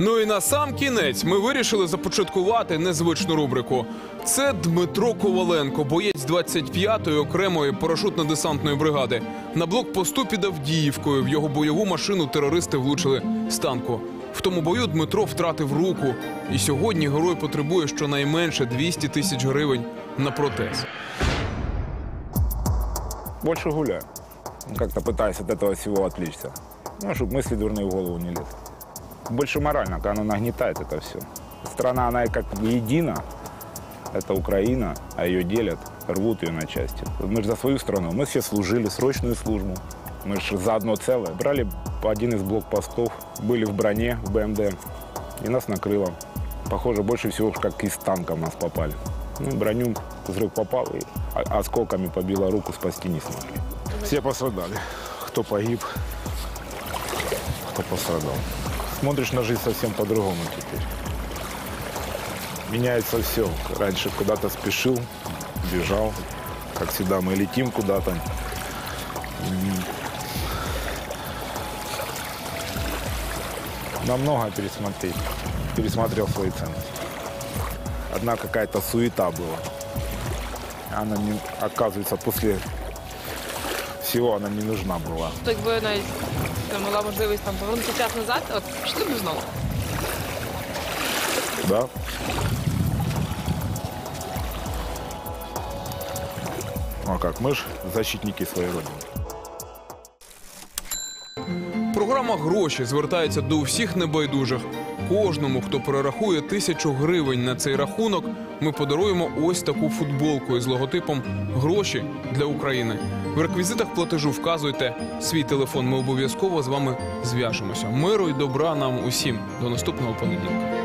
Ну і на сам кінець ми вирішили започаткувати незвичну рубрику. Це Дмитро Коваленко, боєць 25-ї окремої парашутно-десантної бригади. На блокпосту під Авдіївкою в його бойову машину терористи влучили з танку. В тому бою Дмитро втратив руку, і сьогодні герой потребує щонайменше 200 тисяч гривень на протез. Больше гуляю. Ну, Как-то пытаюсь от этого всего отвлечься. Ну, чтобы мысли дурные в голову не лезли. Больше морально, когда оно нагнетает это все. Страна, она как едина. Это Украина, а ее делят, рвут ее на части. Мы же за свою страну. Мы все служили срочную службу. Мы же за одно целое. Брали один из блокпостов, были в броне, в БМД, и нас накрыло. Похоже, больше всего как из танка нас попали. Ну, броню взрыв попал, и осколками побило руку, спасти не смогли. Все пострадали. Кто погиб, кто пострадал. Смотришь на жизнь совсем по-другому теперь. Меняется все. Раньше куда-то спешил, бежал. Как всегда, мы летим куда-то. Намного пересмотреть. Пересмотрел свои ценности. Одна какая-то суета была. Она, не, оказывается, после всего она не нужна была. Якби навіть там була можливість там повернути час назад, от пішли б знову. Да? Ну а как, мы ж защитники своей родины. Програма гроші звертається до всіх небайдужих. Кожному, хто перерахує тисячу гривень на цей рахунок, ми подаруємо ось таку футболку із логотипом Гроші для України. В реквізитах платежу вказуйте свій телефон. Ми обов'язково з вами зв'яжемося. Миру і добра нам усім. До наступного понеділка.